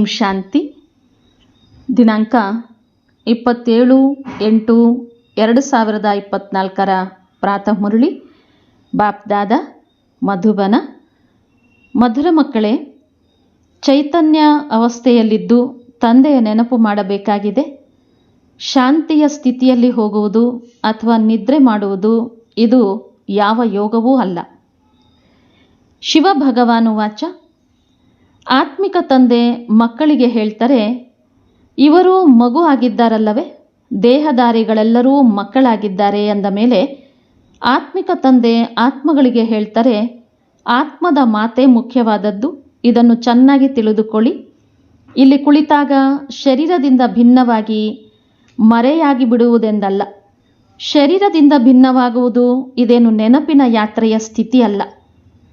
ಓಂ ಶಾಂತಿ. ದಿನಾಂಕ ಇಪ್ಪತ್ತೇಳು ಎಂಟು ಎರಡು ಸಾವಿರದ ಇಪ್ಪತ್ತ್ನಾಲ್ಕರ ಪ್ರಾತಃ ಮುರಳಿ. ಬಾಪ್ದಾದ ಮಧುಬನ. ಮಧುರ ಮಕ್ಕಳೇ, ಚೈತನ್ಯ ಅವಸ್ಥೆಯಲ್ಲಿದ್ದು ತಂದೆಯ ನೆನಪು ಮಾಡಬೇಕಾಗಿದೆ. ಶಾಂತಿಯ ಸ್ಥಿತಿಯಲ್ಲಿ ಹೋಗುವುದು ಅಥವಾ ನಿದ್ರೆ ಮಾಡುವುದು ಇದು ಯಾವ ಯೋಗವೂ ಅಲ್ಲ. ಶಿವ ಭಗವಾನು ವಾಚ. ಆತ್ಮಿಕ ತಂದೆ ಮಕ್ಕಳಿಗೆ ಹೇಳ್ತಾರೆ, ಇವರು ಮಗು ಆಗಿದ್ದಾರಲ್ಲವೇ? ದೇಹಧಾರಿಗಳೆಲ್ಲರೂ ಮಕ್ಕಳಾಗಿದ್ದಾರೆ ಅಂದ ಮೇಲೆ ಆತ್ಮಿಕ ತಂದೆ ಆತ್ಮಗಳಿಗೆ ಹೇಳ್ತಾರೆ, ಆತ್ಮದ ಮಾತೆ ಮುಖ್ಯವಾದದ್ದು. ಇದನ್ನು ಚೆನ್ನಾಗಿ ತಿಳಿದುಕೊಳ್ಳಿ. ಇಲ್ಲಿ ಕುಳಿತಾಗ ಶರೀರದಿಂದ ಭಿನ್ನವಾಗಿ ಮರೆಯಾಗಿ ಬಿಡುವುದೆಂದಲ್ಲ ಶರೀರದಿಂದ ಭಿನ್ನವಾಗುವುದು ಇದೇನು ನೆನಪಿನ ಯಾತ್ರೆಯ ಸ್ಥಿತಿ ಅಲ್ಲ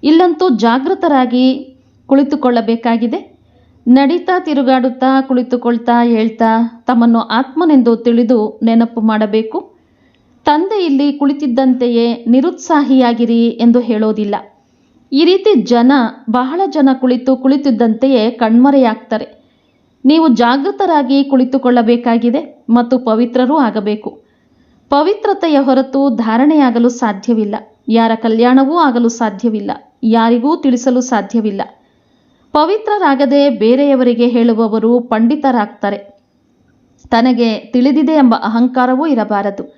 ಇಲ್ಲಂತೂ ಜಾಗೃತರಾಗಿ ಕುಳಿತುಕೊಳ್ಳಬೇಕಾಗಿದೆ. ನಡೀತಾ ತಿರುಗಾಡುತ್ತಾ ಕುಳಿತುಕೊಳ್ತಾ ಹೇಳ್ತಾ ತಮ್ಮನ್ನು ಆತ್ಮನೆಂದು ತಿಳಿದು ನೆನಪು ಮಾಡಬೇಕು. ತಂದೆ ಇಲ್ಲಿ ಕುಳಿತಿದ್ದಂತೆಯೇ ನಿರುತ್ಸಾಹಿಯಾಗಿರಿ ಎಂದು ಹೇಳೋದಿಲ್ಲ. ಈ ರೀತಿ ಜನ, ಬಹಳ ಜನ ಕುಳಿತು ಕುಳಿತಿದ್ದಂತೆಯೇ ಕಣ್ಮರೆಯಾಗ್ತಾರೆ. ನೀವು ಜಾಗೃತರಾಗಿ ಕುಳಿತುಕೊಳ್ಳಬೇಕಾಗಿದೆ ಮತ್ತು ಪವಿತ್ರರೂ ಆಗಬೇಕು. ಪವಿತ್ರತೆಯ ಹೊರತು ಧಾರಣೆಯಾಗಲು ಸಾಧ್ಯವಿಲ್ಲ. ಯಾರ ಕಲ್ಯಾಣವೂ ಆಗಲು ಸಾಧ್ಯವಿಲ್ಲ. ಯಾರಿಗೂ ತಿಳಿಸಲು ಸಾಧ್ಯವಿಲ್ಲ. ಪವಿತ್ರರಾಗದೆ ಬೇರೆಯವರಿಗೆ ಹೇಳುವವರು ಪಂಡಿತರಾಗ್ತಾರೆ. ತನಗೆ ತಿಳಿದಿದೆ ಎಂಬ ಅಹಂಕಾರವೂ ಇರಬಾರದು.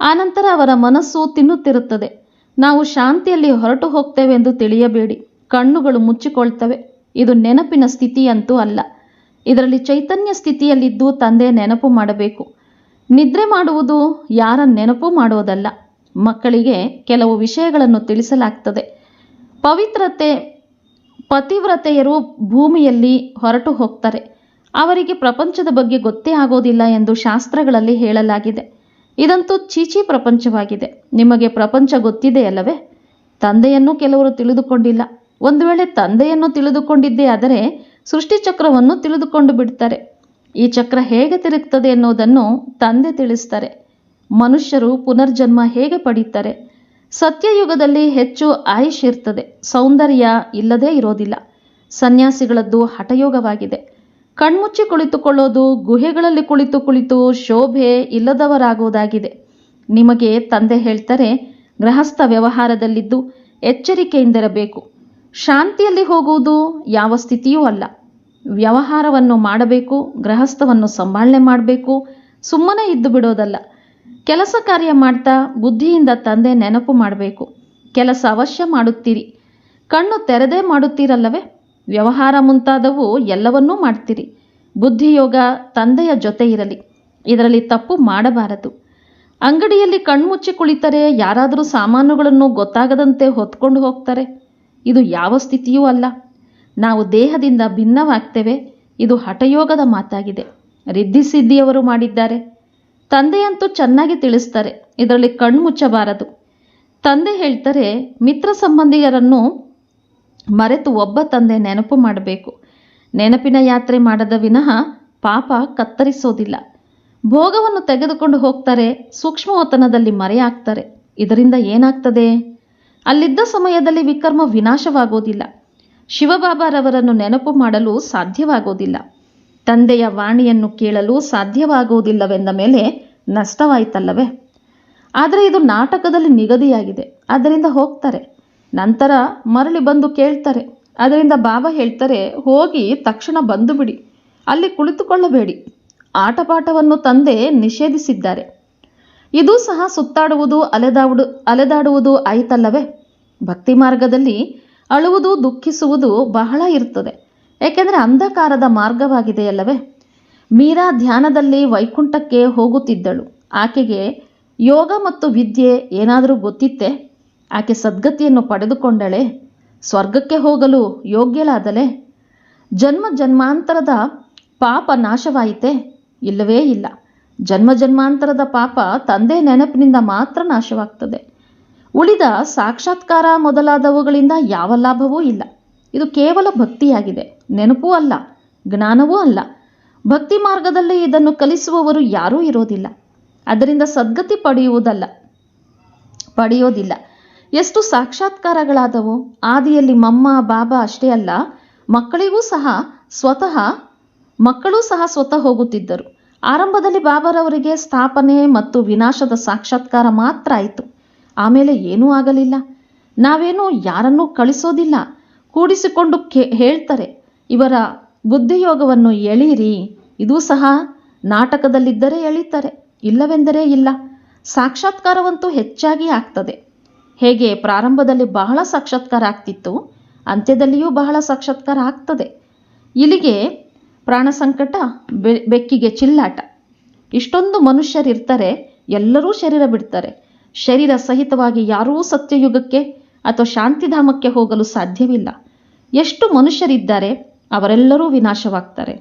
ಆನಂತರ ಅವರ ಮನಸ್ಸು ತಿನ್ನುತ್ತಿರುತ್ತದೆ. ನಾವು ಶಾಂತಿಯಲ್ಲಿ ಹೊರಟು ಹೋಗ್ತೇವೆ ಎಂದು ತಿಳಿಯಬೇಡಿ. ಕಣ್ಣುಗಳು ಮುಚ್ಚಿಕೊಳ್ತವೆ. ಇದು ನೆನಪಿನ ಸ್ಥಿತಿಯಂತೂ ಅಲ್ಲ. ಇದರಲ್ಲಿ ಚೈತನ್ಯ ಸ್ಥಿತಿಯಲ್ಲಿದ್ದು ತಂದೆ ನೆನಪು ಮಾಡಬೇಕು. ನಿದ್ರೆ ಮಾಡುವುದು ಯಾರ ನೆನಪು ಮಾಡೋದಲ್ಲ ಮಕ್ಕಳಿಗೆ ಕೆಲವು ವಿಷಯಗಳನ್ನು ತಿಳಿಸಲಾಗ್ತದೆ. ಪವಿತ್ರತೆ ಪತಿವ್ರತೆಯರು ಭೂಮಿಯಲ್ಲಿ ಹೊರಟು ಹೋಗ್ತಾರೆ. ಅವರಿಗೆ ಪ್ರಪಂಚದ ಬಗ್ಗೆ ಗೊತ್ತೇ ಆಗೋದಿಲ್ಲ ಎಂದು ಶಾಸ್ತ್ರಗಳಲ್ಲಿ ಹೇಳಲಾಗಿದೆ. ಇದಂತೂ ಚೀಚಿ ಪ್ರಪಂಚವಾಗಿದೆ. ನಿಮಗೆ ಪ್ರಪಂಚ ಗೊತ್ತಿದೆಯಲ್ಲವೇ ತಂದೆಯನ್ನು ಕೆಲವರು ತಿಳಿದುಕೊಂಡಿಲ್ಲ. ಒಂದು ವೇಳೆ ತಂದೆಯನ್ನು ತಿಳಿದುಕೊಂಡಿದ್ದೇ ಆದರೆ ಸೃಷ್ಟಿಚಕ್ರವನ್ನು ತಿಳಿದುಕೊಂಡು ಬಿಡ್ತಾರೆ. ಈ ಚಕ್ರ ಹೇಗೆ ತಿರುಗ್ತದೆ ಎನ್ನುವುದನ್ನು ತಂದೆ ತಿಳಿಸ್ತಾರೆ. ಮನುಷ್ಯರು ಪುನರ್ಜನ್ಮ ಹೇಗೆ ಪಡೀತಾರೆ? ಸತ್ಯಯುಗದಲ್ಲಿ ಹೆಚ್ಚು ಆಯುಷ್ ಇರ್ತದೆ. ಸೌಂದರ್ಯ ಇಲ್ಲದೇ ಇರೋದಿಲ್ಲ. ಸನ್ಯಾಸಿಗಳದ್ದು ಹಠಯೋಗವಾಗಿದೆ. ಕಣ್ಮುಚ್ಚಿ ಕುಳಿತುಕೊಳ್ಳೋದು, ಗುಹೆಗಳಲ್ಲಿ ಕುಳಿತು ಕುಳಿತು ಶೋಭೆ ಇಲ್ಲದವರಾಗುವುದಾಗಿದೆ ನಿಮಗೆ ತಂದೆ ಹೇಳ್ತಾರೆ, ಗೃಹಸ್ಥ ವ್ಯವಹಾರದಲ್ಲಿದ್ದು ಎಚ್ಚರಿಕೆಯಿಂದಿರಬೇಕು. ಶಾಂತಿಯಲ್ಲಿ ಹೋಗುವುದು ಯಾವ ಸ್ಥಿತಿಯೂ ಅಲ್ಲ. ವ್ಯವಹಾರವನ್ನು ಮಾಡಬೇಕು, ಗೃಹಸ್ಥವನ್ನು ಸಂಭಾಳನೆ ಮಾಡಬೇಕು, ಸುಮ್ಮನೆ ಇದ್ದು ಬಿಡೋದಲ್ಲ ಕೆಲಸ ಕಾರ್ಯ ಮಾಡ್ತಾ ಬುದ್ಧಿಯಿಂದ ತಂದೆ ನೆನಪು ಮಾಡಬೇಕು. ಕೆಲಸ ಅವಶ್ಯ ಮಾಡುತ್ತೀರಿ. ಕಣ್ಣು ತೆರೆದೇ ಮಾಡುತ್ತೀರಲ್ಲವೇ? ವ್ಯವಹಾರ ಮುಂತಾದವು ಎಲ್ಲವನ್ನೂ ಮಾಡ್ತೀರಿ. ಬುದ್ಧಿಯೋಗ ತಂದೆಯ ಜೊತೆ ಇರಲಿ. ಇದರಲ್ಲಿ ತಪ್ಪು ಮಾಡಬಾರದು. ಅಂಗಡಿಯಲ್ಲಿ ಕಣ್ಮುಚ್ಚಿ ಕುಳಿತರೆ ಯಾರಾದರೂ ಸಾಮಾನುಗಳನ್ನು ಗೊತ್ತಾಗದಂತೆ ಹೊತ್ಕೊಂಡು ಹೋಗ್ತಾರೆ. ಇದು ಯಾವ ಸ್ಥಿತಿಯೂ ಅಲ್ಲ. ನಾವು ದೇಹದಿಂದ ಭಿನ್ನವಾಗ್ತೇವೆ. ಇದು ಹಠಯೋಗದ ಮಾತಾಗಿದೆ. ರಿದ್ಧಿಸಿದ್ಧಿಯವರು ಮಾಡಿದ್ದಾರೆ. ತಂದೆಯಂತೂ ಚೆನ್ನಾಗಿ ತಿಳಿಸ್ತಾರೆ. ಇದರಲ್ಲಿ ಕಣ್ಣು ಮುಚ್ಚಬಾರದು. ತಂದೆ ಹೇಳ್ತಾರೆ, ಮಿತ್ರ ಸಂಬಂಧಿಯರನ್ನು ಮರೆತು ಒಬ್ಬ ತಂದೆ ನೆನಪು ಮಾಡಬೇಕು. ನೆನಪಿನ ಯಾತ್ರೆ ಮಾಡದ ವಿನಃ ಪಾಪ ಕತ್ತರಿಸೋದಿಲ್ಲ. ಭೋಗವನ್ನು ತೆಗೆದುಕೊಂಡು ಹೋಗ್ತಾರೆ, ಸೂಕ್ಷ್ಮವತನದಲ್ಲಿ ಮರೆಯಾಗ್ತಾರೆ. ಇದರಿಂದ ಏನಾಗ್ತದೆ? ಅಲ್ಲಿದ್ದ ಸಮಯದಲ್ಲಿ ವಿಕರ್ಮ ವಿನಾಶವಾಗೋದಿಲ್ಲ. ಶಿವಬಾಬಾರವರನ್ನು ನೆನಪು ಮಾಡಲು ಸಾಧ್ಯವಾಗೋದಿಲ್ಲ. ತಂದೆಯ ವಾಣಿಯನ್ನು ಕೇಳಲು ಸಾಧ್ಯವಾಗುವುದಿಲ್ಲವೆಂದ ಮೇಲೆ ನಷ್ಟವಾಯಿತಲ್ಲವೇ? ಆದರೆ ಇದು ನಾಟಕದಲ್ಲಿ ನಿಗದಿಯಾಗಿದೆ. ಅದರಿಂದ ಹೋಗ್ತಾರೆ. ನಂತರ ಮರಳಿ ಬಂದು ಕೇಳ್ತಾರೆ. ಅದರಿಂದ ಬಾಬಾ ಹೇಳ್ತಾರೆ, ಹೋಗಿ ತಕ್ಷಣ ಬಂದು ಬಿಡಿ. ಅಲ್ಲಿ ಕುಳಿತುಕೊಳ್ಳಬೇಡಿ. ಆಟಪಾಠವನ್ನು ತಂದೆ ನಿಷೇಧಿಸಿದ್ದಾರೆ. ಇದು ಸಹ ಸುತ್ತಾಡುವುದು ಅಲೆದಾಡು, ಅಲೆದಾಡುವುದು ಆಯಿತಲ್ಲವೇ? ಭಕ್ತಿ ಮಾರ್ಗದಲ್ಲಿ ಅಳುವುದು, ದುಃಖಿಸುವುದು ಬಹಳ ಇರ್ತದೆ. ಏಕೆಂದರೆ ಅಂಧಕಾರದ ಮಾರ್ಗವಾಗಿದೆಯಲ್ಲವೇ? ಮೀರಾ ಧ್ಯಾನದಲ್ಲಿ ವೈಕುಂಠಕ್ಕೆ ಹೋಗುತ್ತಿದ್ದಳು. ಆಕೆಗೆ ಯೋಗ ಮತ್ತು ವಿದ್ಯೆ ಏನಾದರೂ ಗೊತ್ತಿತ್ತೆ? ಆಕೆ ಸದ್ಗತಿಯನ್ನು ಪಡೆದುಕೊಂಡಳೆ, ಸ್ವರ್ಗಕ್ಕೆ ಹೋಗಲು ಯೋಗ್ಯಳಾದಲೆ? ಜನ್ಮ ಜನ್ಮಾಂತರದ ಪಾಪ ನಾಶವಾಯಿತೆ? ಇಲ್ಲವೇ ಇಲ್ಲ. ಜನ್ಮ ಜನ್ಮಾಂತರದ ಪಾಪ ತಂದೆ ನೆನಪಿನಿಂದ ಮಾತ್ರ ನಾಶವಾಗ್ತದೆ. ಉಳಿದ ಸಾಕ್ಷಾತ್ಕಾರ ಮೊದಲಾದವುಗಳಿಂದ ಯಾವ ಲಾಭವೂ ಇಲ್ಲ. ಇದು ಕೇವಲ ಭಕ್ತಿಯಾಗಿದೆ. ನೆನಪೂ ಅಲ್ಲ, ಜ್ಞಾನವೂ ಅಲ್ಲ. ಭಕ್ತಿ ಮಾರ್ಗದಲ್ಲಿ ಇದನ್ನು ಕಲಿಸುವವರು ಯಾರೂ ಇರೋದಿಲ್ಲ. ಅದರಿಂದ ಸದ್ಗತಿ ಪಡೆಯುವುದಲ್ಲ, ಪಡೆಯೋದಿಲ್ಲ. ಎಷ್ಟು ಸಾಕ್ಷಾತ್ಕಾರಗಳಾದವು? ಆದಿಯಲ್ಲಿ ಮಮ್ಮ, ಬಾಬಾ ಅಷ್ಟೇ ಅಲ್ಲ, ಮಕ್ಕಳಿಗೂ ಸಹ ಸ್ವತಃ, ಮಕ್ಕಳೂ ಸಹ ಸ್ವತಃ ಹೋಗುತ್ತಿದ್ದರು. ಆರಂಭದಲ್ಲಿ ಬಾಬಾರವರಿಗೆ ಸ್ಥಾಪನೆ ಮತ್ತು ವಿನಾಶದ ಸಾಕ್ಷಾತ್ಕಾರ ಮಾತ್ರ ಆಯಿತು. ಆಮೇಲೆ ಏನೂ ಆಗಲಿಲ್ಲ. ನಾವೇನು ಯಾರನ್ನೂ ಕಳಿಸೋದಿಲ್ಲ. ಕೂಡಿಸಿಕೊಂಡು ಹೇಳ್ತಾರೆ, ಇವರ ಬುದ್ಧಿಯೋಗವನ್ನು ಎಳೀರಿ. ಇದೂ ಸಹ ನಾಟಕದಲ್ಲಿದ್ದರೆ ಎಳೀತಾರೆ. ಇಲ್ಲವೆಂದರೆ ಇಲ್ಲ. ಸಾಕ್ಷಾತ್ಕಾರವಂತೂ ಹೆಚ್ಚಾಗಿ ಆಗ್ತದೆ. ಹೇಗೆ ಪ್ರಾರಂಭದಲ್ಲಿ ಬಹಳ ಸಾಕ್ಷಾತ್ಕಾರ ಆಗ್ತಿತ್ತು, ಅಂತ್ಯದಲ್ಲಿಯೂ ಬಹಳ ಸಾಕ್ಷಾತ್ಕಾರ ಆಗ್ತದೆ. ಇಲ್ಲಿಗೆ ಪ್ರಾಣ ಸಂಕಟ ಬೆಕ್ಕಿಗೆ ಚಿಲ್ಲಾಟ. ಇಷ್ಟೊಂದು ಮನುಷ್ಯರಿರ್ತಾರೆ, ಎಲ್ಲರೂ ಶರೀರ ಬಿಡ್ತಾರೆ. ಶರೀರ ಸಹಿತವಾಗಿ ಯಾರೂ ಸತ್ಯಯುಗಕ್ಕೆ ಅಥವಾ ಶಾಂತಿಧಾಮಕ್ಕೆ ಹೋಗಲು ಸಾಧ್ಯವಿಲ್ಲ. ಎಷ್ಟು ಮನುಷ್ಯರಿದ್ದಾರೆ, ಅವರೆಲ್ಲರೂ ವಿನಾಶವಾಗ್ತಾರೆ.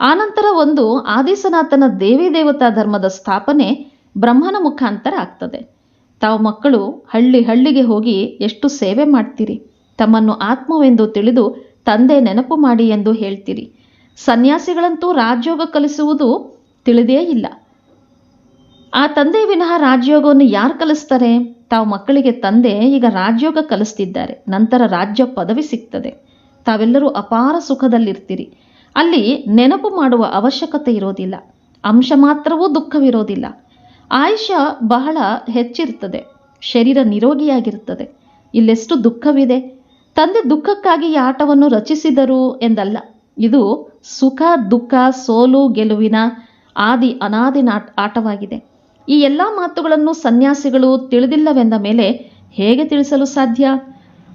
ಆನಂತರ ಒಂದು ಆದಿಸನಾಥನ ದೇವಿ ದೇವತಾ ಧರ್ಮದ ಸ್ಥಾಪನೆ ಬ್ರಹ್ಮನ ಮುಖಾಂತರ ಆಗ್ತದೆ. ತಾವು ಮಕ್ಕಳು, ಹಳ್ಳಿ ಹಳ್ಳಿಗೆ ಹೋಗಿ ಎಷ್ಟು ಸೇವೆ ಮಾಡ್ತೀರಿ? ತಮ್ಮನ್ನು ಆತ್ಮವೆಂದು ತಿಳಿದು ತಂದೆ ನೆನಪು ಮಾಡಿ ಎಂದು ಹೇಳ್ತೀರಿ. ಸನ್ಯಾಸಿಗಳಂತೂ ರಾಜಯೋಗ ಕಲಿಸುವುದು ತಿಳಿದೇ ಇಲ್ಲ. ಆ ತಂದೆ ವಿನಃ ರಾಜಯೋಗವನ್ನು ಯಾರು ಕಲಿಸ್ತಾರೆ? ತಾವು ಮಕ್ಕಳಿಗೆ ತಂದೆ, ಈಗ ರಾಜಯೋಗ ಕಲಿಸ್ತಿದ್ದಾರೆ. ನಂತರ ರಾಜ್ಯ ಪದವಿ ಸಿಗ್ತದೆ. ತಾವೆಲ್ಲರೂ ಅಪಾರ ಸುಖದಲ್ಲಿರ್ತೀರಿ. ಅಲ್ಲಿ ನೆನಪು ಮಾಡುವ ಅವಶ್ಯಕತೆ ಇರೋದಿಲ್ಲ. ಅಂಶ ಮಾತ್ರವೂ ದುಃಖವಿರೋದಿಲ್ಲ. ಆಯುಷ ಬಹಳ ಹೆಚ್ಚಿರ್ತದೆ. ಶರೀರ ನಿರೋಗಿಯಾಗಿರ್ತದೆ. ಇಲ್ಲೆಷ್ಟು ದುಃಖವಿದೆ? ತಂದೆ ದುಃಖಕ್ಕಾಗಿ ಈ ಆಟವನ್ನು ರಚಿಸಿದರು ಎಂದಲ್ಲ. ಇದು ಸುಖ, ದುಃಖ, ಸೋಲು, ಗೆಲುವಿನ ಆದಿ ಅನಾದಿ ಆಟವಾಗಿದೆ. ಈ ಎಲ್ಲ ಮಾತುಗಳನ್ನು ಸನ್ಯಾಸಿಗಳು ತಿಳಿದಿಲ್ಲವೆಂದ ಮೇಲೆ ಹೇಗೆ ತಿಳಿಸಲು ಸಾಧ್ಯ?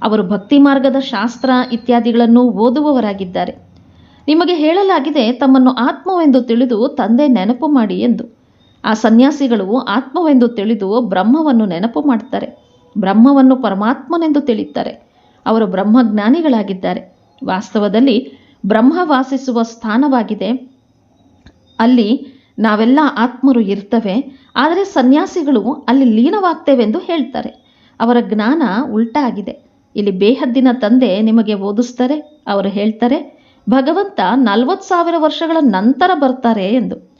ಅವರು ಭಕ್ತಿ ಮಾರ್ಗದ ಶಾಸ್ತ್ರ ಇತ್ಯಾದಿಗಳನ್ನು ಓದುವವರಾಗಿದ್ದಾರೆ. ನಿಮಗೆ ಹೇಳಲಾಗಿದೆ, ತಮ್ಮನ್ನು ಆತ್ಮವೆಂದು ತಿಳಿದು ತಂದೆ ನೆನಪು ಮಾಡಿ ಎಂದು. ಆ ಸನ್ಯಾಸಿಗಳು ಆತ್ಮವೆಂದು ತಿಳಿದು ಬ್ರಹ್ಮವನ್ನು ನೆನಪು ಮಾಡ್ತಾರೆ. ಬ್ರಹ್ಮವನ್ನು ಪರಮಾತ್ಮನೆಂದು ತಿಳಿಯುತ್ತಾರೆ. ಅವರು ಬ್ರಹ್ಮಜ್ಞಾನಿಗಳಾಗಿದ್ದಾರೆ. ವಾಸ್ತವದಲ್ಲಿ ಬ್ರಹ್ಮ ವಾಸಿಸುವ ಸ್ಥಾನವಾಗಿದೆ. ಅಲ್ಲಿ ನಾವೆಲ್ಲ ಆತ್ಮರು ಇರ್ತವೆ, ಆದರೆ ಸನ್ಯಾಸಿಗಳು ಅಲ್ಲಿ ಲೀನವಾಗ್ತೇವೆಂದು ಹೇಳ್ತಾರೆ. ಅವರ ಜ್ಞಾನ ಉಲ್ಟಾ ಆಗಿದೆ ಇಲ್ಲಿ ಬೇಹದ್ದಿನ ತಂದೆ ನಿಮಗೆ ಓದಿಸ್ತಾರೆ, ಅವರು ಹೇಳ್ತಾರೆ, ಭಗವಂತ ನಲವತ್ತು ಸಾವಿರ ವರ್ಷಗಳ ನಂತರ ಬರ್ತಾರೆ ಎಂದು.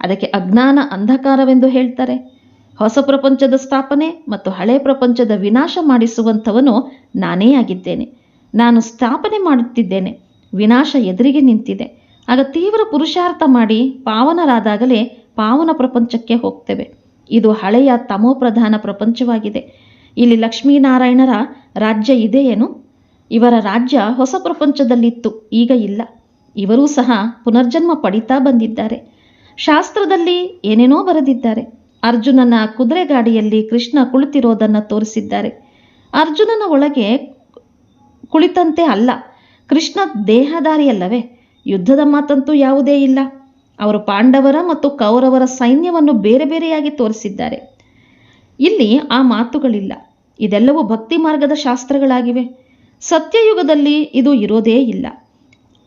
ಅದಕ್ಕೆ ಅಜ್ಞಾನ ಅಂಧಕಾರವೆಂದು ಹೇಳ್ತಾರೆ. ಹೊಸ ಪ್ರಪಂಚದ ಸ್ಥಾಪನೆ ಮತ್ತು ಹಳೆ ಪ್ರಪಂಚದ ವಿನಾಶ ಮಾಡಿಸುವಂಥವನು ನಾನೇ ಆಗಿದ್ದೇನೆ. ನಾನು ಸ್ಥಾಪನೆ ಮಾಡುತ್ತಿದ್ದೇನೆ. ವಿನಾಶ ಎದುರಿಗೆ ನಿಂತಿದೆ. ಆಗ ತೀವ್ರ ಪುರುಷಾರ್ಥ ಮಾಡಿ ಪಾವನರಾದಾಗಲೇ ಪಾವನ ಪ್ರಪಂಚಕ್ಕೆ ಹೋಗ್ತೇವೆ. ಇದು ಹಳೆಯ ತಮೋಪ್ರಧಾನ ಪ್ರಪಂಚವಾಗಿದೆ. ಇಲ್ಲಿ ಲಕ್ಷ್ಮೀನಾರಾಯಣರ ರಾಜ್ಯ ಇದೆಯೇನು? ಇವರ ರಾಜ್ಯ ಹೊಸ ಪ್ರಪಂಚದಲ್ಲಿತ್ತು, ಈಗ ಇಲ್ಲ. ಇವರೂ ಸಹ ಪುನರ್ಜನ್ಮ ಪಡಿತಾ ಬಂದಿದ್ದಾರೆ. ಶಾಸ್ತ್ರದಲ್ಲಿ ಏನೇನೋ ಬರೆದಿದ್ದಾರೆ. ಅರ್ಜುನನ ಕುದುರೆಗಾಡಿಯಲ್ಲಿ ಕೃಷ್ಣ ಕುಳಿತಿರೋದನ್ನು ತೋರಿಸಿದ್ದಾರೆ. ಅರ್ಜುನನ ಒಳಗೆ ಕುಳಿತಂತೆ ಅಲ್ಲ, ಕೃಷ್ಣ ದೇಹಧಾರಿಯಲ್ಲವೇ ಯುದ್ಧದ ಮಾತಂತೂ ಯಾವುದೇ ಇಲ್ಲ. ಅವರು ಪಾಂಡವರ ಮತ್ತು ಕೌರವರ ಸೈನ್ಯವನ್ನು ಬೇರೆ ಬೇರೆಯಾಗಿ ತೋರಿಸಿದ್ದಾರೆ. ಇಲ್ಲಿ ಆ ಮಾತುಗಳಿಲ್ಲ. ಇದೆಲ್ಲವೂ ಭಕ್ತಿ ಮಾರ್ಗದ ಶಾಸ್ತ್ರಗಳಾಗಿವೆ. ಸತ್ಯಯುಗದಲ್ಲಿ ಇದು ಇರೋದೇ ಇಲ್ಲ.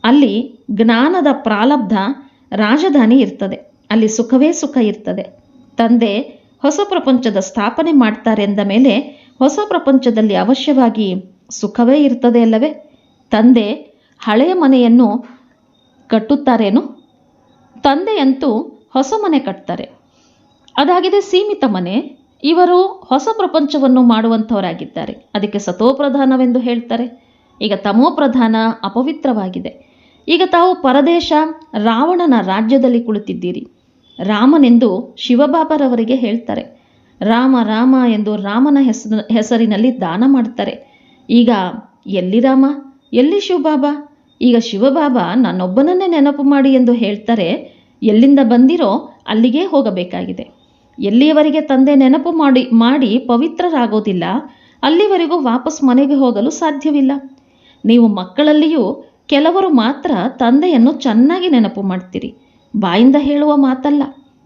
ಅಲ್ಲಿ ಜ್ಞಾನದ ಪ್ರಾಲಬ್ಧ ರಾಜಧಾನಿ ಇರ್ತದೆ. ಅಲ್ಲಿ ಸುಖವೇ ಸುಖ ಇರ್ತದೆ. ತಂದೆ ಹೊಸ ಪ್ರಪಂಚದ ಸ್ಥಾಪನೆ ಮಾಡ್ತಾರೆ ಎಂದ ಮೇಲೆ ಹೊಸ ಪ್ರಪಂಚದಲ್ಲಿ ಅವಶ್ಯವಾಗಿ ಸುಖವೇ ಇರ್ತದೆ ಅಲ್ಲವೇ? ತಂದೆ ಹಳೆಯ ಮನೆಯನ್ನು ಕಟ್ಟುತ್ತಾರೇನು? ತಂದೆಯಂತೂ ಹೊಸ ಮನೆ ಕಟ್ತಾರೆ. ಅದಾಗಿದೆ ಸೀಮಿತ ಮನೆ. ಇವರು ಹೊಸ ಪ್ರಪಂಚವನ್ನು ಮಾಡುವಂಥವರಾಗಿದ್ದಾರೆ. ಅದಕ್ಕೆ ಸತೋಪ್ರಧಾನವೆಂದು ಹೇಳ್ತಾರೆ. ಈಗ ತಮೋಪ್ರಧಾನ ಅಪವಿತ್ರವಾಗಿದೆ. ಈಗ ತಾವು ಪರದೇಶ ರಾವಣನ ರಾಜ್ಯದಲ್ಲಿ ಕುಳಿತಿದ್ದೀರಿ. ರಾಮನೆಂದು ಶಿವಬಾಬರವರಿಗೆ ಹೇಳ್ತಾರೆ. ರಾಮ ರಾಮ ಎಂದು ರಾಮನ ಹೆಸರು, ಹೆಸರಿನಲ್ಲಿ ದಾನ ಮಾಡ್ತಾರೆ. ಈಗ ಎಲ್ಲಿ ರಾಮ? ಎಲ್ಲಿ ಶಿವಬಾಬಾ? ಈಗ ಶಿವಬಾಬಾ ನನ್ನೊಬ್ಬನನ್ನೇ ನೆನಪು ಮಾಡಿ ಎಂದು ಹೇಳ್ತಾರೆ. ಎಲ್ಲಿಂದ ಬಂದಿರೋ ಅಲ್ಲಿಗೆ ಹೋಗಬೇಕಾಗಿದೆ. ಎಲ್ಲಿಯವರೆಗೆ ತಂದೆ ನೆನಪು ಮಾಡಿ ಮಾಡಿ ಪವಿತ್ರರಾಗೋದಿಲ್ಲ, ಅಲ್ಲಿವರೆಗೂ ವಾಪಸ್ ಮನೆಗೆ ಹೋಗಲು ಸಾಧ್ಯವಿಲ್ಲ. ನೀವು ಮಕ್ಕಳಲ್ಲಿಯೂ ಕೆಲವರು ಮಾತ್ರ ತಂದೆಯನ್ನು ಚೆನ್ನಾಗಿ ನೆನಪು ಮಾಡ್ತೀರಿ. ಬಾಯಿಂದ ಹೇಳುವ ಮಾತಲ್ಲ.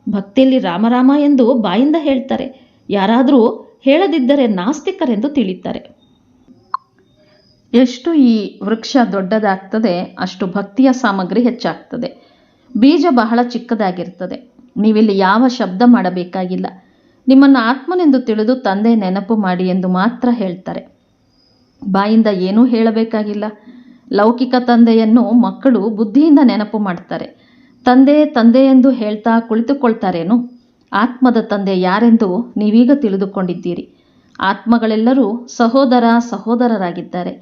ಭಕ್ತಿಯಲ್ಲಿ ರಾಮರಾಮ ಎಂದು ಬಾಯಿಂದ ಹೇಳ್ತಾರೆ. ಯಾರಾದರೂ ಹೇಳದಿದ್ದರೆ ನಾಸ್ತಿಕರೆಂದು ತಿಳಿತಾರೆ. ಎಷ್ಟು ಈ ವೃಕ್ಷ ದೊಡ್ಡದಾಗ್ತದೆ, ಅಷ್ಟು ಭಕ್ತಿಯ ಸಾಮಗ್ರಿ ಹೆಚ್ಚಾಗ್ತದೆ. ಬೀಜ ಬಹಳ ಚಿಕ್ಕದಾಗಿರ್ತದೆ. ನೀವಿಲ್ಲಿ ಯಾವ ಶಬ್ದ ಮಾಡಬೇಕಾಗಿಲ್ಲ. ನಿಮ್ಮನ್ನು ಆತ್ಮನೆಂದು ತಿಳಿದು ತಂದೆ ನೆನಪು ಮಾಡಿ ಎಂದು ಮಾತ್ರ ಹೇಳ್ತಾರೆ. ಬಾಯಿಂದ ಏನೂ ಹೇಳಬೇಕಾಗಿಲ್ಲ. ಲೌಕಿಕ ತಂದೆಯನ್ನು ಮಕ್ಕಳು ಬುದ್ಧಿಯಿಂದ ನೆನಪು ಮಾಡ್ತಾರೆ. ತಂದೆ ತಂದೆ ಎಂದು ಹೇಳ್ತಾ ಕುಳಿತುಕೊಳ್ತಾರೇನು? ಆತ್ಮದ ತಂದೆ ಯಾರೆಂದು ನೀವೀಗ ತಿಳಿದುಕೊಂಡಿದ್ದೀರಿ. ಆತ್ಮಗಳೆಲ್ಲರೂ ಸಹೋದರ ಸಹೋದರರಾಗಿದ್ದಾರೆ.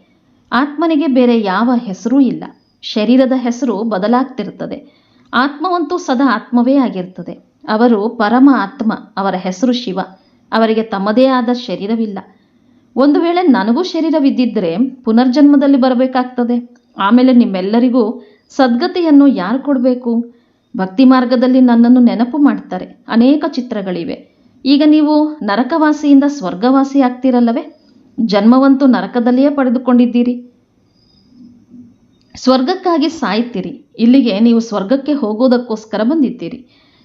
ಆತ್ಮನಿಗೆ ಬೇರೆ ಯಾವ ಹೆಸರೂ ಇಲ್ಲ. ಶರೀರದ ಹೆಸರು ಬದಲಾಗ್ತಿರ್ತದೆ ಆತ್ಮವಂತೂ ಸದಾ ಆತ್ಮವೇ ಆಗಿರ್ತದೆ ಅವರು ಪರಮ ಆತ್ಮ ಅವರ ಹೆಸರು ಶಿವ. ಅವರಿಗೆ ತಮ್ಮದೇ ಆದ ಶರೀರವಿಲ್ಲ. ಒಂದು ವೇಳೆ ನನಗೂ ಶರೀರವಿದ್ದಿದ್ದರೆ ಪುನರ್ಜನ್ಮದಲ್ಲಿ ಬರಬೇಕಾಗ್ತದೆ. ಆಮೇಲೆ ನಿಮ್ಮೆಲ್ಲರಿಗೂ ಸದ್ಗತಿಯನ್ನು ಯಾರು ಕೊಡಬೇಕು? ಭಕ್ತಿ ಮಾರ್ಗದಲ್ಲಿ ನನ್ನನ್ನು ನೆನಪು ಮಾಡ್ತಾರೆ. ಅನೇಕ ಚಿತ್ರಗಳಿವೆ. ಈಗ ನೀವು ನರಕವಾಸಿಯಿಂದ ಸ್ವರ್ಗವಾಸಿ ಆಗ್ತೀರಲ್ಲವೇ? ಜನ್ಮವಂತೂ ನರಕದಲ್ಲಿಯೇ ಪಡೆದುಕೊಂಡಿದ್ದೀರಿ. ಸ್ವರ್ಗಕ್ಕಾಗಿ ಸಾಯ್ತೀರಿ. ಇಲ್ಲಿಗೆ ನೀವು ಸ್ವರ್ಗಕ್ಕೆ ಹೋಗೋದಕ್ಕೋಸ್ಕರ ಬಂದಿದ್ದೀರಿ.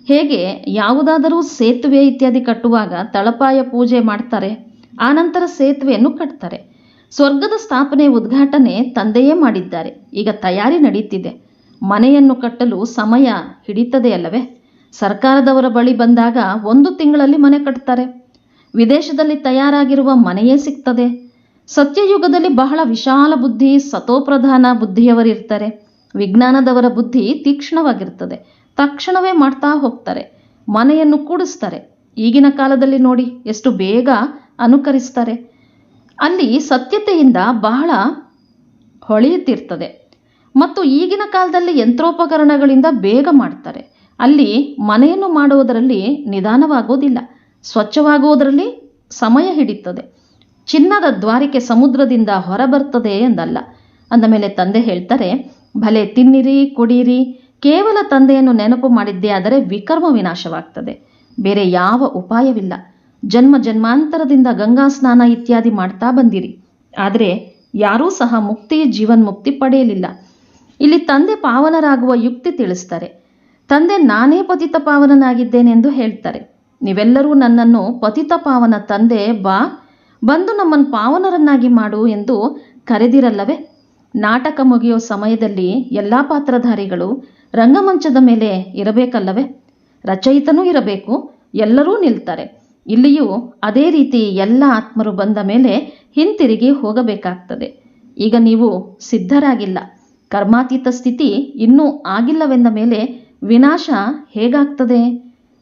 ಹೇಗೆ? ಯಾವುದಾದರೂ ಸೇತುವೆ ಇತ್ಯಾದಿ ಕಟ್ಟುವಾಗ ತಳಪಾಯ ಪೂಜೆ ಮಾಡ್ತಾರೆ. ಆನಂತರ ಸೇತುವೆಯನ್ನು ಕಟ್ತಾರೆ. ಸ್ವರ್ಗದ ಸ್ಥಾಪನೆ ಉದ್ಘಾಟನೆ ತಂದೆಯೇ ಮಾಡಿದ್ದಾರೆ. ಈಗ ತಯಾರಿ ನಡೀತಿದೆ. ಮನೆಯನ್ನು ಕಟ್ಟಲು ಸಮಯ ಹಿಡಿತದೆ ಅಲ್ಲವೇ? ಸರ್ಕಾರದವರ ಬಳಿ ಬಂದಾಗ ಒಂದು ತಿಂಗಳಲ್ಲಿ ಮನೆ ಕಟ್ತಾರೆ. ವಿದೇಶದಲ್ಲಿ ತಯಾರಾಗಿರುವ ಮನೆಯೇ ಸಿಗ್ತದೆ. ಸತ್ಯಯುಗದಲ್ಲಿ ಬಹಳ ವಿಶಾಲ ಬುದ್ಧಿ ಸತೋಪ್ರಧಾನ ಬುದ್ಧಿಯವರಿರ್ತಾರೆ ವಿಜ್ಞಾನದವರ ಬುದ್ಧಿ ತೀಕ್ಷ್ಣವಾಗಿರ್ತದೆ. ತಕ್ಷಣವೇ ಮಾಡ್ತಾ ಹೋಗ್ತಾರೆ. ಮನೆಯನ್ನು ಕೂಡಿಸ್ತಾರೆ. ಈಗಿನ ಕಾಲದಲ್ಲಿ ನೋಡಿ ಎಷ್ಟು ಬೇಗ ಅನುಕರಿಸ್ತಾರೆ. ಅಲ್ಲಿ ಸತ್ಯತೆಯಿಂದ ಬಹಳ ಹೊಳೆಯುತ್ತಿರ್ತದೆ. ಮತ್ತು ಈಗಿನ ಕಾಲದಲ್ಲಿ ಯಂತ್ರೋಪಕರಣಗಳಿಂದ ಬೇಗ ಮಾಡ್ತಾರೆ. ಅಲ್ಲಿ ಮನೆಯನ್ನು ಮಾಡುವುದರಲ್ಲಿ ನಿಧಾನವಾಗೋದಿಲ್ಲ ಸ್ವಚ್ಛವಾಗುವುದರಲ್ಲಿ ಸಮಯ ಹಿಡಿತದೆ ಚಿನ್ನದ ದ್ವಾರಿಕೆ ಸಮುದ್ರದಿಂದ ಹೊರಬರ್ತದೆ ಎಂದಲ್ಲ. ಅಂದ ಮೇಲೆ ತಂದೆ ಹೇಳ್ತಾರೆ, ಭಲೆ ತಿನ್ನಿರಿ ಕುಡೀರಿ ಕೇವಲ ತಂದೆಯನ್ನು ನೆನಪು ಮಾಡಿದ್ದೇ ಆದರೆ ವಿಕರ್ಮ ವಿನಾಶವಾಗ್ತದೆ. ಬೇರೆ ಯಾವ ಉಪಾಯವಿಲ್ಲ. ಜನ್ಮ ಜನ್ಮಾಂತರದಿಂದ ಗಂಗಾ ಸ್ನಾನ ಇತ್ಯಾದಿ ಮಾಡ್ತಾ ಬಂದಿರಿ. ಆದರೆ ಯಾರೂ ಸಹ ಮುಕ್ತಿ ಜೀವನ್ ಮುಕ್ತಿ ಪಡೆಯಲಿಲ್ಲ. ಇಲ್ಲಿ ತಂದೆ ಪಾವನರಾಗುವ ಯುಕ್ತಿ ತಿಳಿಸ್ತಾರೆ. ತಂದೆ ನಾನೇ ಪತಿತ ಪಾವನನಾಗಿದ್ದೇನೆಂದು ಹೇಳ್ತಾರೆ. ನೀವೆಲ್ಲರೂ ನನ್ನನ್ನು ಪತಿತ ಪಾವನ ತಂದೆ ಬಾ ಬಂದು ನಮ್ಮನ್ನು ಪಾವನರನ್ನಾಗಿ ಮಾಡು ಎಂದು ಕರೆದಿರಲ್ಲವೇ? ನಾಟಕ ಮುಗಿಯೋ ಸಮಯದಲ್ಲಿ ಎಲ್ಲ ಪಾತ್ರಧಾರಿಗಳು ರಂಗಮಂಚದ ಮೇಲೆ ಇರಬೇಕಲ್ಲವೇ? ರಚಯಿತನೂ ಇರಬೇಕು, ಎಲ್ಲರೂ ನಿಲ್ತಾರೆ. ಇಲ್ಲಿಯೂ ಅದೇ ರೀತಿ ಎಲ್ಲ ಆತ್ಮರು ಬಂದ ಮೇಲೆ ಹಿಂತಿರುಗಿ ಹೋಗಬೇಕಾಗ್ತದೆ. ಈಗ ನೀವು ಸಿದ್ಧರಾಗಿಲ್ಲ. ಕರ್ಮಾತೀತ ಸ್ಥಿತಿ ಇನ್ನೂ ಆಗಿಲ್ಲವೆಂದ ಮೇಲೆ ವಿನಾಶ ಹೇಗಾಗ್ತದೆ?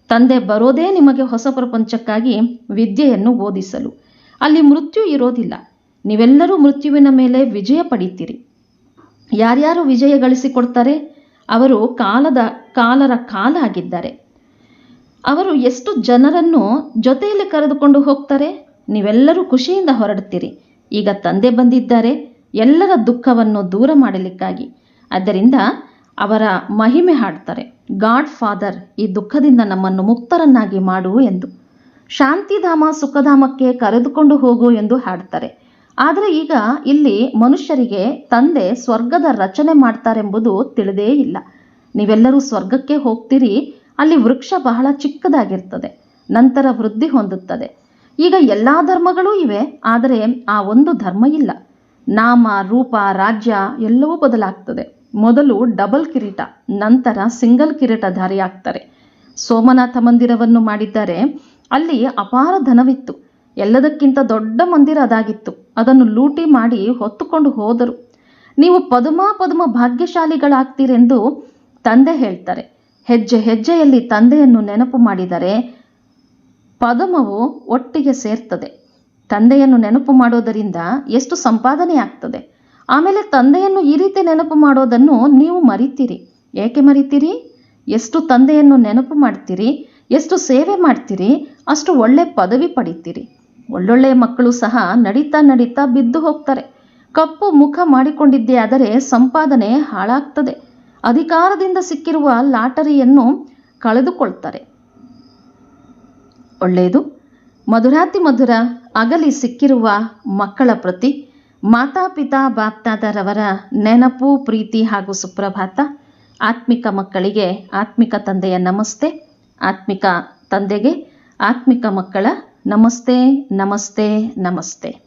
ತಂದೆ ಬರೋದೇ ನಿಮಗೆ ಹೊಸ ಪ್ರಪಂಚಕ್ಕಾಗಿ ವಿದ್ಯೆಯನ್ನು ಓದಿಸಲು. ಅಲ್ಲಿ ಮೃತ್ಯು ಇರೋದಿಲ್ಲ. ನೀವೆಲ್ಲರೂ ಮೃತ್ಯುವಿನ ಮೇಲೆ ವಿಜಯ ಪಡೀತೀರಿ. ಯಾರ್ಯಾರು ವಿಜಯ ಗಳಿಸಿಕೊಡ್ತಾರೆ, ಅವರು ಕಾಲದ, ಕಾಲರ ಕಾಲ ಆಗಿದ್ದಾರೆ. ಅವರು ಎಷ್ಟು ಜನರನ್ನು ಜೊತೆಯಲ್ಲಿ ಕರೆದುಕೊಂಡು ಹೋಗ್ತಾರೆ, ನೀವೆಲ್ಲರೂ ಖುಷಿಯಿಂದ ಹೊರಡ್ತೀರಿ ಈಗ ತಂದೆ ಬಂದಿದ್ದಾರೆ, ಎಲ್ಲರ ದುಃಖವನ್ನು ದೂರ ಮಾಡಲಿಕ್ಕಾಗಿ. ಆದ್ದರಿಂದ ಅವರ ಮಹಿಮೆ ಹಾಡ್ತಾರೆ ಗಾಡ್ ಫಾದರ್ ಈ ದುಃಖದಿಂದ ನಮ್ಮನ್ನು ಮುಕ್ತರನ್ನಾಗಿ ಮಾಡು ಎಂದು. ಶಾಂತಿಧಾಮ ಸುಖಧಾಮಕ್ಕೆ ಕರೆದುಕೊಂಡು ಹೋಗು ಎಂದು ಹಾಡ್ತಾರೆ. ಆದರೆ ಈಗ ಇಲ್ಲಿ ಮನುಷ್ಯರಿಗೆ ತಂದೆ ಸ್ವರ್ಗದ ರಚನೆ ಮಾಡ್ತಾರೆಂಬುದು ತಿಳಿದೇ ಇಲ್ಲ. ನೀವೆಲ್ಲರೂ ಸ್ವರ್ಗಕ್ಕೆ ಹೋಗ್ತೀರಿ, ಅಲ್ಲಿ ವೃಕ್ಷ ಬಹಳ ಚಿಕ್ಕದಾಗಿರ್ತದೆ, ನಂತರ ವೃದ್ಧಿ ಹೊಂದುತ್ತದೆ. ಈಗ ಎಲ್ಲ ಧರ್ಮಗಳೂ ಇವೆ, ಆದರೆ ಆ ಒಂದು ಧರ್ಮ ಇಲ್ಲ. ನಾಮ, ರೂಪ, ರಾಜ್ಯ ಎಲ್ಲವೂ ಬದಲಾಗ್ತದೆ. ಮೊದಲು ಡಬಲ್ ಕಿರೀಟ, ನಂತರ ಸಿಂಗಲ್ ಕಿರೀಟಧಾರಿ ಆಗ್ತಾರೆ ಸೋಮನಾಥ ಮಂದಿರವನ್ನು ಮಾಡಿದ್ದಾರೆ. ಅಲ್ಲಿ ಅಪಾರ ಧನವಿತ್ತು. ಎಲ್ಲದಕ್ಕಿಂತ ದೊಡ್ಡ ಮಂದಿರ ಅದಾಗಿತ್ತು. ಅದನ್ನು ಲೂಟಿ ಮಾಡಿ ಹೊತ್ತುಕೊಂಡು ಹೋದರು. ನೀವು ಪದುಮ ಪದುಮ ಭಾಗ್ಯಶಾಲಿಗಳಾಗ್ತೀರೆಂದು ತಂದೆ ಹೇಳ್ತಾರೆ. ಹೆಜ್ಜೆ ಹೆಜ್ಜೆಯಲ್ಲಿ ತಂದೆಯನ್ನು ನೆನಪು ಮಾಡಿದರೆ ಪದಮವು ಒಟ್ಟಿಗೆ ಸೇರ್ತದೆ. ತಂದೆಯನ್ನು ನೆನಪು ಮಾಡೋದರಿಂದ ಎಷ್ಟು ಸಂಪಾದನೆ ಆಗ್ತದೆ. ಆಮೇಲೆ ತಂದೆಯನ್ನು ಈ ರೀತಿ ನೆನಪು ಮಾಡೋದನ್ನು ನೀವು ಮರಿತೀರಿ. ಏಕೆ ಮರಿತೀರಿ? ಎಷ್ಟು ತಂದೆಯನ್ನು ನೆನಪು ಮಾಡ್ತೀರಿ? ಎಷ್ಟು ಸೇವೆ ಮಾಡ್ತೀರಿ? ಅಷ್ಟು ಒಳ್ಳೆ ಪದವಿ ಪಡಿತೀರಿ. ಒಳ್ಳೊಳ್ಳೆಯ ಮಕ್ಕಳು ಸಹ ನಡೀತಾ ನಡೀತಾ ಬಿದ್ದು ಹೋಗ್ತಾರೆ. ಕಪ್ಪು ಮುಖ ಮಾಡಿಕೊಂಡಿದ್ದೇ ಆದರೆ ಸಂಪಾದನೆ ಹಾಳಾಗ್ತದೆ. ಅಧಿಕಾರದಿಂದ ಸಿಕ್ಕಿರುವ ಲಾಟರಿಯನ್ನು ಕಳೆದುಕೊಳ್ತಾರೆ. ಒಳ್ಳೆಯದು. ಮಧುರಾತಿ ಮಧುರ ಅಗಲಿ ಸಿಕ್ಕಿರುವ ಮಕ್ಕಳ ಪ್ರತಿ ಮಾತಾಪಿತಾ ಬಾಪ್ತಾದರವರ ನೆನಪು, ಪ್ರೀತಿ ಹಾಗೂ ಸುಪ್ರಭಾತ. ಆತ್ಮಿಕ ಮಕ್ಕಳಿಗೆ ಆತ್ಮಿಕ ತಂದೆಯ ನಮಸ್ತೆ. ಆತ್ಮಿಕ ತಂದೆಗೆ ಆತ್ಮಿಕ ಮಕ್ಕಳ ನಮಸ್ತೆ ನಮಸ್ತೆ ನಮಸ್ತೆ.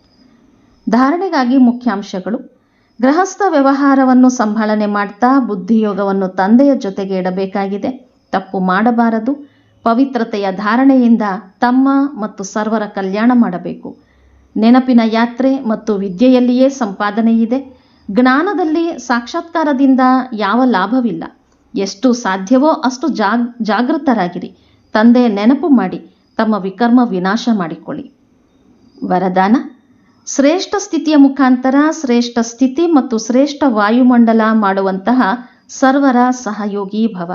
ಧಾರಣೆಗಾಗಿ ಮುಖ್ಯಾಂಶಗಳು. ಗೃಹಸ್ಥ ವ್ಯವಹಾರವನ್ನು ಸಂಭಾಳನೆ ಮಾಡ್ತಾ ಬುದ್ಧಿಯೋಗವನ್ನು ತಂದೆಯ ಜೊತೆಗೆ ಇಡಬೇಕಾಗಿದೆ. ತಪ್ಪು ಮಾಡಬಾರದು. ಪವಿತ್ರತೆಯ ಧಾರಣೆಯಿಂದ ತಮ್ಮ ಮತ್ತು ಸರ್ವರ ಕಲ್ಯಾಣ ಮಾಡಬೇಕು. ನೆನಪಿನ ಯಾತ್ರೆ ಮತ್ತು ವಿದ್ಯೆಯಲ್ಲಿಯೇ ಸಂಪಾದನೆ ಇದೆ. ಜ್ಞಾನದಲ್ಲಿ ಸಾಕ್ಷಾತ್ಕಾರದಿಂದ ಯಾವ ಲಾಭವಿಲ್ಲ. ಎಷ್ಟು ಸಾಧ್ಯವೋ ಅಷ್ಟು ಜಾಗ್, ಜಾಗೃತರಾಗಿರಿ. ತಂದೆ ನೆನಪು ಮಾಡಿ. ತಮ್ಮ ವಿಕರ್ಮ ವಿನಾಶ ಮಾಡಿಕೊಳ್ಳಿ. ವರದಾನ, ಶ್ರೇಷ್ಠ ಸ್ಥಿತಿಯ ಮುಖಾಂತರ ಶ್ರೇಷ್ಠ ಸ್ಥಿತಿ ಮತ್ತು ಶ್ರೇಷ್ಠ ವಾಯುಮಂಡಲ ಮಾಡುವಂತಹ ಸರ್ವರ ಸಹಯೋಗಿ ಭವ.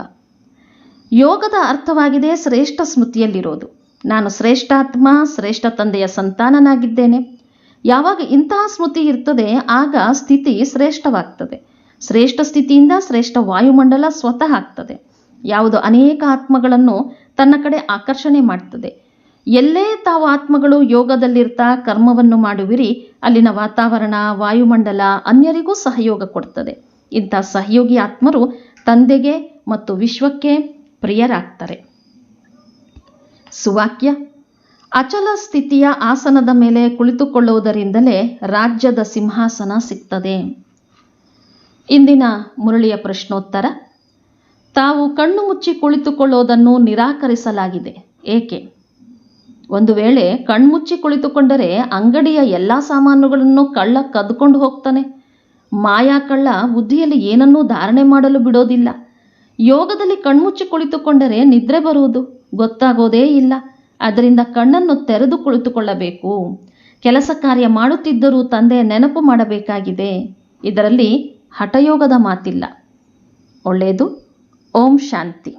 ಯೋಗದ ಅರ್ಥವಾಗಿದೆ ಶ್ರೇಷ್ಠ ಸ್ಮೃತಿಯಲ್ಲಿರೋದು. ನಾನು ಶ್ರೇಷ್ಠಾತ್ಮ, ಶ್ರೇಷ್ಠ ತಂದೆಯ ಸಂತಾನನಾಗಿದ್ದೇನೆ. ಯಾವಾಗ ಇಂತಹ ಸ್ಮೃತಿ ಇರ್ತದೆ, ಆಗ ಸ್ಥಿತಿ ಶ್ರೇಷ್ಠವಾಗ್ತದೆ. ಶ್ರೇಷ್ಠ ಸ್ಥಿತಿಯಿಂದ ಶ್ರೇಷ್ಠ ವಾಯುಮಂಡಲ ಸ್ವತಃ ಆಗ್ತದೆ. ಯಾವುದು ಅನೇಕ ಆತ್ಮಗಳನ್ನು ತನ್ನ ಕಡೆ ಆಕರ್ಷಣೆ ಮಾಡ್ತದೆ. ಎಲ್ಲೇ ತಾವು ಆತ್ಮಗಳು ಯೋಗದಲ್ಲಿರ್ತಾ ಕರ್ಮವನ್ನು ಮಾಡುವಿರಿ, ಅಲ್ಲಿನ ವಾತಾವರಣ, ವಾಯುಮಂಡಲ ಅನ್ಯರಿಗೂ ಸಹಯೋಗ ಕೊಡ್ತದೆ. ಇಂಥ ಸಹಯೋಗಿ ಆತ್ಮರು ತಂದೆಗೆ ಮತ್ತು ವಿಶ್ವಕ್ಕೆ ಪ್ರಿಯರಾಗ್ತಾರೆ. ಸುವಾಕ್ಯ. ಅಚಲ ಸ್ಥಿತಿಯ ಆಸನದ ಮೇಲೆ ಕುಳಿತುಕೊಳ್ಳುವುದರಿಂದಲೇ ರಾಜ್ಯದ ಸಿಂಹಾಸನ ಸಿಗ್ತದೆ. ಇಂದಿನ ಮುರಳಿಯ ಪ್ರಶ್ನೋತ್ತರ. ತಾವು ಕಣ್ಣು ಮುಚ್ಚಿ ಕುಳಿತುಕೊಳ್ಳೋದನ್ನು ನಿರಾಕರಿಸಲಾಗಿದೆ. ಏಕೆ? ಒಂದು ವೇಳೆ ಕಣ್ಮುಚ್ಚಿ ಕುಳಿತುಕೊಂಡರೆ ಅಂಗಡಿಯ ಎಲ್ಲ ಸಾಮಾನುಗಳನ್ನು ಕಳ್ಳ ಕದ್ಕೊಂಡು ಹೋಗ್ತಾನೆ. ಮಾಯಾ ಕಳ್ಳ ಬುದ್ಧಿಯಲ್ಲಿ ಏನನ್ನೂ ಧಾರಣೆ ಮಾಡಲು ಬಿಡೋದಿಲ್ಲ. ಯೋಗದಲ್ಲಿ ಕಣ್ಮುಚ್ಚಿ ಕುಳಿತುಕೊಂಡರೆ ನಿದ್ರೆ ಬರುವುದು ಗೊತ್ತಾಗೋದೇ ಇಲ್ಲ. ಅದರಿಂದ ಕಣ್ಣನ್ನು ತೆರೆದು ಕುಳಿತುಕೊಳ್ಳಬೇಕು. ಕೆಲಸ ಕಾರ್ಯ ಮಾಡುತ್ತಿದ್ದರೂ ತಂದೆ ನೆನಪು ಮಾಡಬೇಕಾಗಿದೆ. ಇದರಲ್ಲಿ ಹಠಯೋಗದ ಮಾತಿಲ್ಲ. ಒಳ್ಳೆಯದು? ಓಂ ಶಾಂತಿ